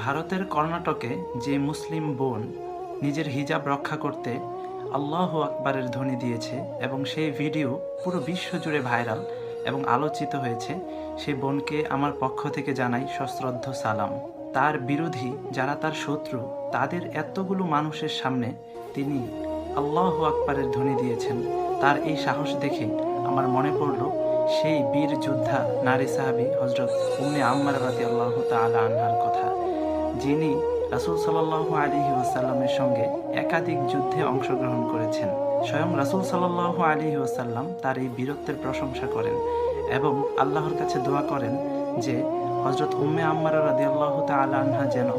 ভারতের কর্ণাটকে যে মুসলিম বোন নিজের হিজাব রক্ষা করতে আল্লাহ আকবরের ধ্বনি দিয়েছে এবং সেই ভিডিও পুরো বিশ্ব জুড়ে ভাইরাল এবং আলোচিত হয়েছে সেই বোনকে আমার পক্ষ থেকে জানাই সশ্রদ্ধ সালাম। তার বিরোধী যারা তার শত্রু, তাদের এতগুলো মানুষের সামনে তিনি আল্লাহ আকবরের ধ্বনি দিয়েছেন। তার এই সাহস দেখে আমার মনে পড়ল, সেই বীর যোদ্ধা নারী সাহাবি হজরত উম্মে আম্মার রাতি আল্লাহ তালা আনহার কথা, যিনি রাসুল সাল্লাহ আলী ওয়াসাল্লামের সঙ্গে একাধিক যুদ্ধে অংশগ্রহণ করেছেন। স্বয়ং রাসুল সাল্লাহ আলী ওয়াসাল্লাম তার এই বীরত্বের প্রশংসা করেন। এবং আল্লাহর কাছে দোয়া করেন যে হজরত উম্মে আম্মারা রাদি আল্লাহ তালা আনহা যেন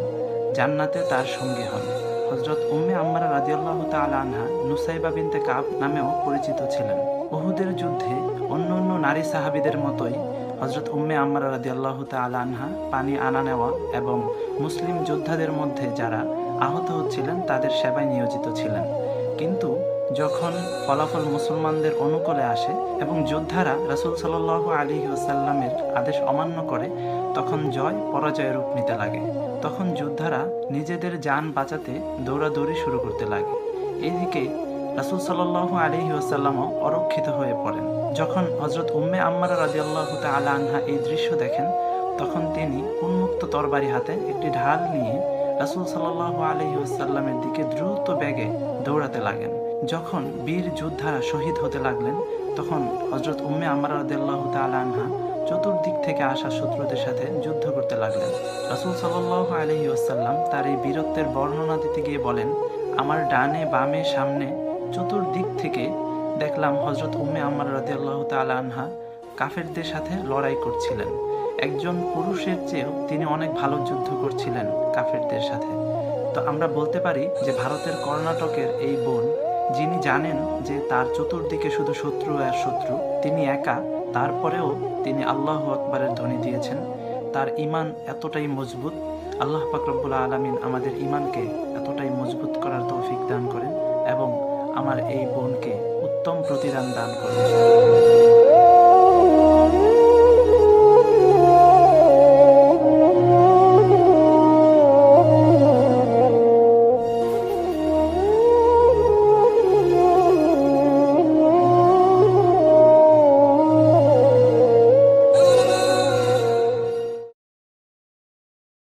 জান্নাতে তার সঙ্গে হন। হজরত উম্মে আম্মারা রাদি আল্লাহ তালা আনহা নুসাইবা বিনতে কাব নামেও পরিচিত ছিলেন। উহুদের যুদ্ধে অন্য অন্য নারী সাহাবিদের মতোই হজরত উম্মে আম্মারা রাদি আল্লাহ তালা আনহা পানি আনা নেওয়া এবং মুসলিম যোদ্ধাদের মধ্যে যারা আহত হচ্ছিলেন তাদের সেবায় নিয়োজিত ছিলেন। কিন্তু যখন ফলাফল মুসলমানদের অনুকূলে আসে এবং যোদ্ধারা রাসুল সাল্লাহ আলী ওসাল্লামের আদেশ অমান্য করে, তখন জয় পরাজয়ের রূপ নিতে লাগে। তখন যোদ্ধারা নিজেদের যান বাঁচাতে দৌড়াদৌড়ি শুরু করতে লাগে। এইদিকে রাসুল সাল্লাহ আলী ওসাল্লামও অরক্ষিত হয়ে পড়েন। যখন হজরত উম্মে আম্মারা রাজি আল্লাহ তালা আনহা এই দৃশ্য দেখেন, তখন তিনি উন্মুক্ত তরবারি হাতে একটি ঢাল নিয়ে রাসুল সাল্লাহ আলহি ওসাল্লামের দিকে দ্রুত ব্যাগে দৌড়াতে লাগেন। যখন বীর যোদ্ধারা শহীদ হতে লাগলেন, তখন হজরত উম্মে আম্মারা রাদিয়াল্লাহু তাআলা আনহা চতুর্দিক থেকে আসা শত্রুদের সাথে যুদ্ধ করতে লাগলেন। রাসুল সাল্লাহ আলহি ওসাল্লাম তার এই বীরত্বের বর্ণনা দিতে গিয়ে বলেন, আমার ডানে, বামে, সামনে চতুর্দিক থেকে দেখলাম হজরত উম্মে তাআলা আনহা কাফেরদের সাথে লড়াই করছিলেন। একজন পুরুষের চেয়েও তিনি অনেক ভালো যুদ্ধ করছিলেন কাফেরদের সাথে। তো আমরা বলতে পারি যে ভারতের কর্ণাটকের এই বোন যিনি জানেন যে তার চতুর্দিকে শুধু শত্রু আর শত্রু, তিনি একা, তারপরেও তিনি আল্লাহ আকবরের ধ্বনি দিয়েছেন। তার ইমান এতটাই মজবুত, আল্লাহ পাকরবুল্লা আলমিন আমাদের ইমানকে এতটাই মজবুত করার তৌফিক দান করেন এবং আমার এই বোনকে উত্তম প্রতিদান দান করেন।